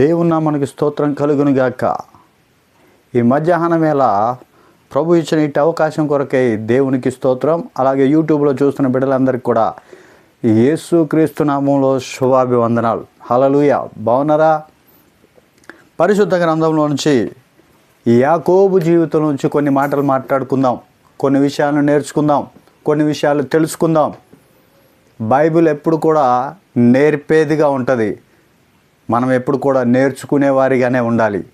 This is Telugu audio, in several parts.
దేవున్న మనకి స్తోత్రం కలుగును గాక. ఈ మధ్యాహ్నం వేళ ప్రభు ఇచ్చిన ఇటు అవకాశం కొరకై దేవునికి స్తోత్రం అలాగే యూట్యూబ్లో చూస్తున్న బిడ్డలందరికీ కూడా యేసు క్రీస్తు నామంలో శుభాభివందనాలు. హలలుయ బాగున్నారా? పరిశుద్ధ గ్రంథంలో నుంచి యాకోబు జీవితం నుంచి కొన్ని మాటలు మాట్లాడుకుందాం. కొన్ని విషయాలను నేర్చుకుందాం. కొన్ని విషయాలు తెలుసుకుందాం. బైబిల్ ఎప్పుడు కూడా నేర్పేదిగా ఉంటుంది. మనం ఎప్పుడు కూడా నేర్చుకునే వారిగానే ఉండాలి.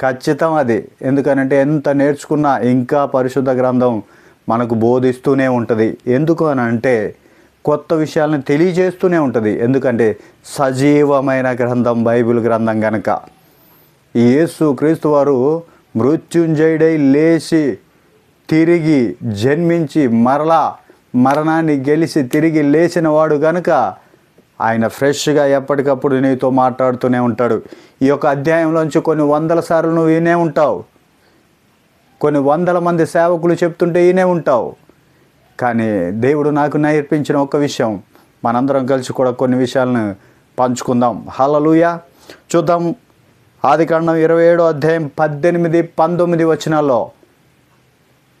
ఖచ్చితం అది. ఎందుకనంటే ఎంత నేర్చుకున్నా ఇంకా పరిశుద్ధ గ్రంథం మనకు బోధిస్తూనే ఉంటుంది. ఎందుకు అని అంటే కొత్త విషయాలను తెలియజేస్తూనే ఉంటుంది. ఎందుకంటే సజీవమైన గ్రంథం బైబిల్ గ్రంథం కనుక యేసు క్రీస్తు వారు మృత్యుంజయుడై లేచి తిరిగి జన్మించి మరలా మరణాన్ని గెలిచి తిరిగి లేచిన వాడు కనుక ఆయన ఫ్రెష్గా ఎప్పటికప్పుడు నీతో మాట్లాడుతూనే ఉంటాడు. ఈ యొక్క అధ్యాయంలోంచి కొన్ని వందల సార్లు నువ్వు వినే ఉంటావు. కొన్ని వందల మంది సేవకులు చెప్తుంటే ఈయనే ఉంటావు. కానీ దేవుడు నాకు నేర్పించిన ఒక విషయం. మనందరం కలిసి కూడా కొన్ని విషయాలను పంచుకుందాం. హలలుయ చూద్దాం. ఆది కాండం ఇరవై ఏడో అధ్యాయం పద్దెనిమిది పంతొమ్మిది వచనాల్లో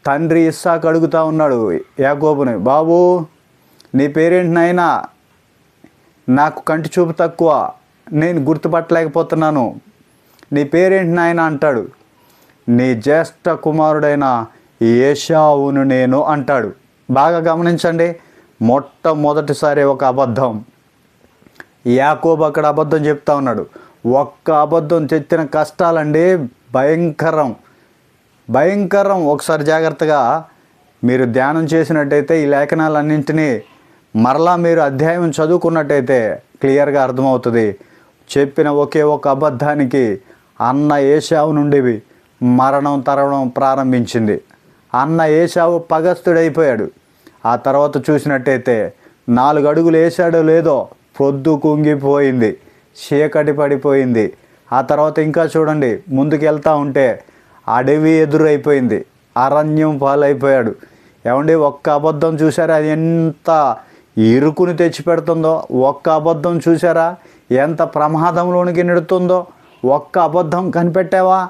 తండ్రి ఇస్సాకు అడుగుతా ఉన్నాడు యాగోబుని బాబు నీ పేరేంటి నాయనా? నాకు కంటి చూపు తక్కువ నేను గుర్తుపట్టలేకపోతున్నాను. నీ పేరేంటి నాయన అంటాడు. నీ జ్యేష్ఠ కుమారుడైన ఏషావును నేను అంటాడు. బాగా గమనించండి మొట్టమొదటిసారి ఒక అబద్ధం. యాకోబు అక్కడ అబద్ధం చెప్తా ఉన్నాడు. ఒక్క అబద్ధం తెచ్చిన కష్టాలండి భయంకరం. భయంకరం. ఒకసారి జాగ్రత్తగా మీరు ధ్యానం చేసినట్టయితే ఈ లేఖనాలన్నింటినీ మరలా మీరు అధ్యాయం చదువుకున్నట్టయితే క్లియర్గా అర్థమవుతుంది. చెప్పిన ఒకే ఒక అబద్ధానికి అన్న ఏషావు నుండి మరణం తరవడం ప్రారంభించింది. అన్న ఏషావు పగస్తుడైపోయాడు ఆ తర్వాత చూసినట్టయితే నాలుగు అడుగులు వేసాడో లేదో పొద్దు కుంగిపోయింది. చీకటి పడిపోయింది. ఆ తర్వాత ఇంకా చూడండి ముందుకు వెళ్తూ ఉంటే అడవి ఎదురైపోయింది. అరణ్యం పాలైపోయాడు. ఏమండి ఒక్క అబద్ధం చూసారా అది ఎంత ఇరుకుని తెచ్చిపెడుతుందో ఒక్క అబద్ధం చూసారా ఎంత ప్రమాదంలోనికి నెడుతుందో ఒక్క అబద్ధం కనిపెట్టావా?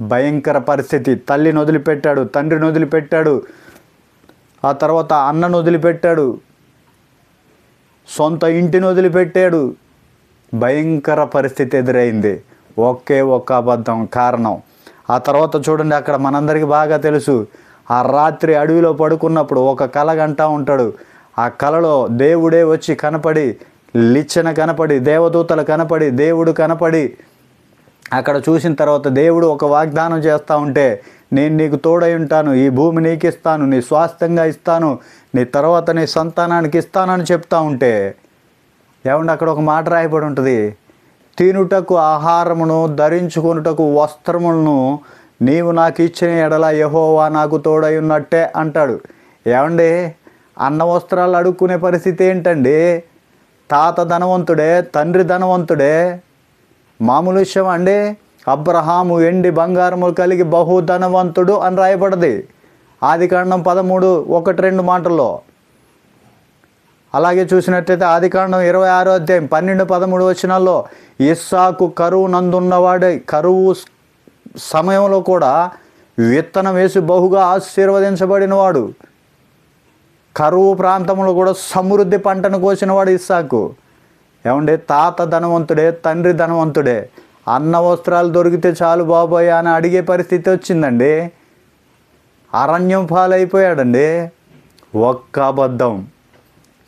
భయంకర పరిస్థితి. తల్లిని వదిలిపెట్టాడు తండ్రిని వదిలిపెట్టాడు ఆ తర్వాత అన్నను వదిలిపెట్టాడు సొంత ఇంటిని వదిలిపెట్టాడు. భయంకర పరిస్థితి ఎదురైంది. ఒకే ఒక్క అబద్ధం కారణం. ఆ తర్వాత చూడండి అక్కడ మనందరికీ బాగా తెలుసు. ఆ రాత్రి అడవిలో పడుకున్నప్పుడు ఒక కలగంటా ఉంటాడు. ఆ కలలో దేవుడే వచ్చి కనపడి లిచ్చన కనపడి దేవదూతలు కనపడి దేవుడు కనపడి అక్కడ చూసిన తర్వాత దేవుడు ఒక వాగ్దానం చేస్తూ ఉంటే నేను నీకు తోడై ఉంటాను ఈ భూమి నీకు ఇస్తాను నీ స్వాస్థ్యంగా ఇస్తాను నీ తర్వాత నీ సంతానానికి ఇస్తానని చెప్తా ఉంటే ఏమంటే అక్కడ ఒక మాట రాయబడి ఉంటుంది? తినుటకు ఆహారమును ధరించుకొనుటకు వస్త్రములను నీవు నాకు ఇచ్చిన ఎడల యహోవా నాకు తోడై ఉన్నట్టే అంటాడు. ఏమండి? అన్న వస్త్రాలు అడుక్కునే పరిస్థితి ఏంటండి? తాత ధనవంతుడే తండ్రి ధనవంతుడే. మామూలు విషయం అండి. అబ్రహాము ఎండి బంగారములు కలిగి బహు ధనవంతుడు అని రాయబడది. ఆది కాండం పదమూడు ఒకటి రెండు మాటల్లో. అలాగే చూసినట్టయితే ఆదికాండం ఇరవై ఆరో అధ్యాయం పన్నెండు పదమూడు వచనాల్లో ఇస్సాకు కరువు నందున్నవాడే కరువు సమయంలో కూడా విత్తనం వేసి బహుగా ఆశీర్వదించబడినవాడు. కరువు ప్రాంతంలో కూడా సమృద్ధి పంటను కోసినవాడు ఇస్సాకు. ఏమంటే తాత ధనవంతుడే తండ్రి ధనవంతుడే. అన్న వస్త్రాలు దొరికితే చాలు బాబోయ్ అని అడిగే పరిస్థితి వచ్చిందండి. అరణ్యం పాలైపోయాడండి. ఒక్క అబద్ధం.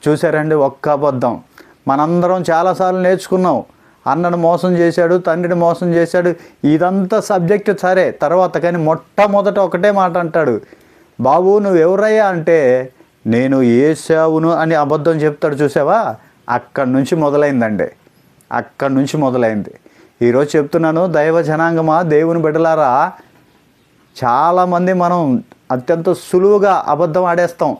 చూసారండి ఒక్క అబద్ధం. మనందరం చాలాసార్లు నేర్చుకున్నాం. అన్నను మోసం చేశాడు తండ్రిని మోసం చేశాడు. ఇదంతా సబ్జెక్ట్ సరే తర్వాత కానీ మొట్టమొదట ఒకటే మాట అంటాడు. బాబు నువ్వు ఎవరయ్యా అంటే నేను ఏసావును అని అబద్ధం చెప్తాడు చూసావా? అక్కడి నుంచి మొదలైందండి. అక్కడి నుంచి మొదలైంది. ఈరోజు చెప్తున్నాను దైవ జనాంగమా దేవుని బిడ్డలారా? చాలామంది మనం అత్యంత సులువుగా అబద్ధం ఆడేస్తాం.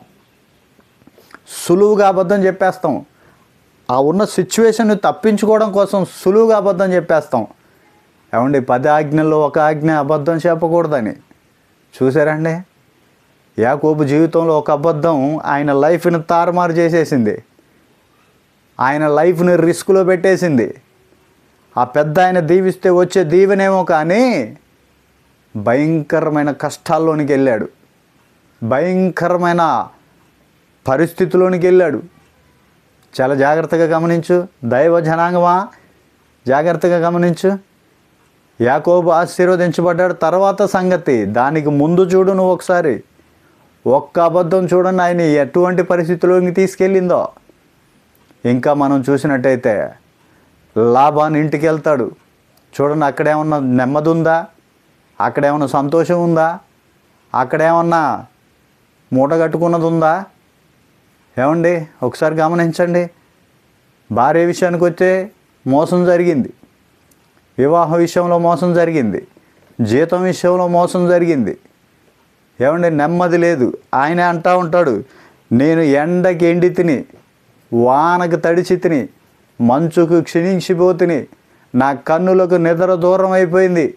సులువుగా అబద్ధం చెప్పేస్తాం. ఆ ఉన్న సిచ్యువేషన్ తప్పించుకోవడం కోసం సులువుగా అబద్ధం చెప్పేస్తాం. ఏమండి పది ఆజ్ఞల్లో ఒక ఆజ్ఞ అబద్ధం చెప్పకూడదని. చూసారండి? యాకోబు జీవితంలో ఒక అబద్ధం ఆయన లైఫ్ని తారుమారు చేసేసింది. ఆయన లైఫ్ని రిస్క్లో పెట్టేసింది. ఆ పెద్ద ఆయన దీవిస్తే వచ్చే దీవెనేమో కానీ భయంకరమైన కష్టాల్లోనికి వెళ్ళాడు. భయంకరమైన పరిస్థితిలోనికి వెళ్ళాడు. చాలా జాగ్రత్తగా గమనించు. దైవ జనాంగమా? జాగ్రత్తగా గమనించు. యాకోబు ఆశీర్వదించబడ్డాడు. తర్వాత సంగతి దానికి ముందు చూడు నువ్వు ఒకసారి. ఒక్క అబద్ధం చూడండి ఆయన ఎటువంటి పరిస్థితుల్లోకి తీసుకెళ్ళిందో? ఇంకా మనం చూసినట్టయితే లాభాన్ని ఇంటికి వెళ్తాడు. చూడండి అక్కడేమన్నా నెమ్మది ఉందా అక్కడేమన్నా సంతోషం ఉందా? అక్కడేమన్నా మూట కట్టుకున్నది ఉందా ఏమండి ఒకసారి గమనించండి. భార్య విషయానికి వస్తే మోసం జరిగింది. వివాహ విషయంలో మోసం జరిగింది. జీతం విషయంలో మోసం జరిగింది. ఏమండి నెమ్మది లేదు. ఆయనే అంటా ఉంటాడు నేను ఎండకి ఎండి తిని వానకు తడిచి తిని మంచుకు క్షీణించిపోతిని నా కన్నులకు నిద్ర దూరం అయిపోయింది.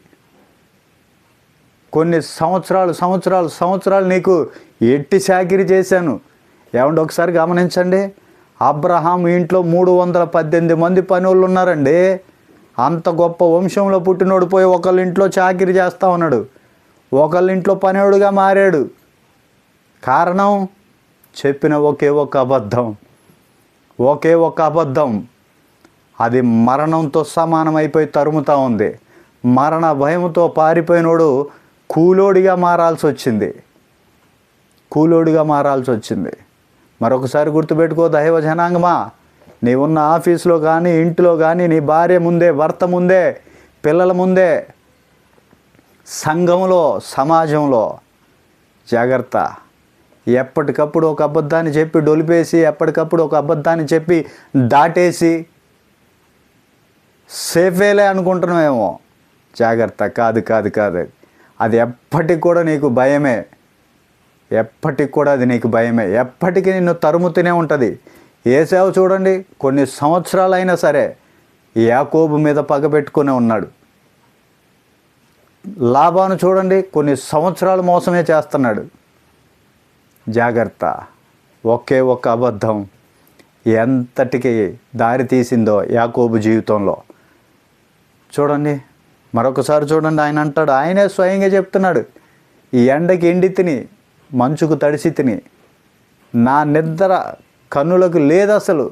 కొన్ని సంవత్సరాలు సంవత్సరాలు సంవత్సరాలు నీకు ఎట్టి చాకిరి చేశాను. ఏమండి ఒకసారి గమనించండి. అబ్రహాం ఇంట్లో మూడు వందల పద్దెనిమిది మంది పని వాళ్ళు ఉన్నారండి. అంత గొప్ప వంశంలో పుట్టినోడిపోయి ఒకళ్ళ ఇంట్లో చాకిరి చేస్తా ఉన్నాడు. ఒకళ్ళింట్లో ఇంట్లో మారాడు. కారణం చెప్పిన ఒకే ఒక అబద్ధం. ఒకే ఒక అబద్ధం. అది మరణంతో సమానమైపోయి తరుముతూ ఉంది. మరణ భయంతో పారిపోయినోడు కూలోడిగా మారాల్సి వచ్చింది కూలోడిగా మారాల్సి వచ్చింది మరొకసారి గుర్తుపెట్టుకో దైవ జనాంగమా నీవున్న ఆఫీస్లో కానీ ఇంట్లో కానీ నీ భార్య ముందే భర్త ముందే పిల్లల ముందే సంఘంలో సమాజంలో జాగ్రత్త. ఎప్పటికప్పుడు ఒక అబద్ధాన్ని చెప్పి డొలిపేసి ఎప్పటికప్పుడు ఒక అబద్ధాన్ని చెప్పి దాటేసి సేఫేలే అనుకుంటున్నామేమో జాగ్రత్త. కాదు కాదు కాదు. అది ఎప్పటికి కూడా నీకు భయమే. ఎప్పటికి కూడా అది నీకు భయమే. ఎప్పటికీ నిన్ను తరుముతూనే ఉంటుంది. ఏ సేవ చూడండి కొన్ని సంవత్సరాలైనా సరే యాకోబు మీద పగబెట్టుకునే ఉన్నాడు. లాభాను చూడండి కొన్ని సంవత్సరాలు మోసమే చేస్తున్నాడు. జాగ్రత్త. ఒకే ఒక్క అబద్ధం ఎంతటికి దారి తీసిందో యాకోబు జీవితంలో. చూడండి మరొకసారి చూడండి ఆయన అంటాడు ఆయనే స్వయంగా చెప్తున్నాడు ఈ ఎండకి ఎండి తిని మంచుకు తడిసి తిని నా నిద్ర కన్నులకు లేదు అసలు.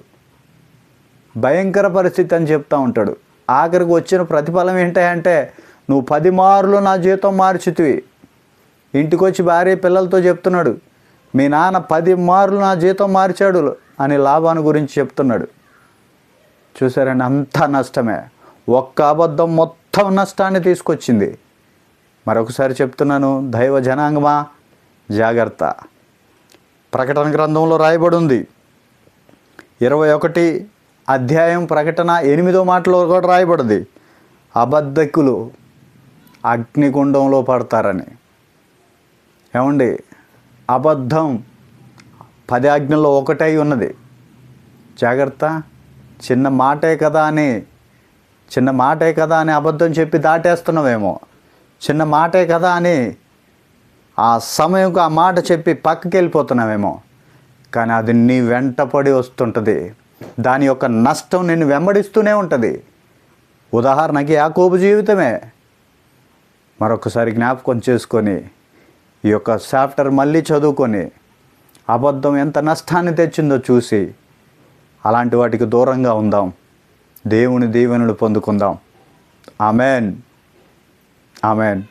భయంకర పరిస్థితి అని చెప్తా ఉంటాడు. ఆఖరికి వచ్చిన ప్రతిఫలం ఏంటంటే నువ్వు పది మార్లు నా జీతం మార్చుతివి. ఇంటికొచ్చి భార్య పిల్లలతో చెప్తున్నాడు మీ నాన్న పది మార్లు నా జీతం మార్చాడు అని లాభాన్ని గురించి చెప్తున్నాడు. చూసారండి అంతా నష్టమే. ఒక్క అబద్ధం మొత్తం నష్టాన్ని తీసుకొచ్చింది. మరొకసారి చెప్తున్నాను దైవ జనాంగమా? జాగ్రత్త. ప్రకటన గ్రంథంలో రాయబడి ఉంది ఇరవై ఒకటి అధ్యాయం ప్రకటన ఎనిమిదో మాటలో కూడా రాయబడింది. అబద్ధకులు అగ్నిగుండంలో పడతారని. ఏమండి? అబద్ధం. పది ఆజ్ఞల్లో ఒకటై ఉన్నది. జాగ్రత్త. చిన్న మాటే కదా అని చిన్న మాటే కదా అని అబద్ధం చెప్పి దాటేస్తున్నావేమో. చిన్న మాటే కదా అని ఆ సమయంకు ఆ మాట చెప్పి పక్కకి వెళ్ళిపోతున్నావేమో కానీ అది నీ వెంటపడి వస్తుంటుంది. దాని యొక్క నష్టం నిన్ను వెంబడిస్తూనే ఉంటుంది. ఉదాహరణకి యాకోబు జీవితమే. మరొకసారి జ్ఞాపకం చేసుకొని ఈ యొక్క చాప్టర్ మళ్ళీ చదువుకొని అబద్ధం ఎంత నష్టాన్ని తెచ్చిందో చూసి అలాంటి వాటికి దూరంగా ఉందాం. దేవుని దీవెనలు పొందుకుందాం. ఆమెన్. ఆమెన్.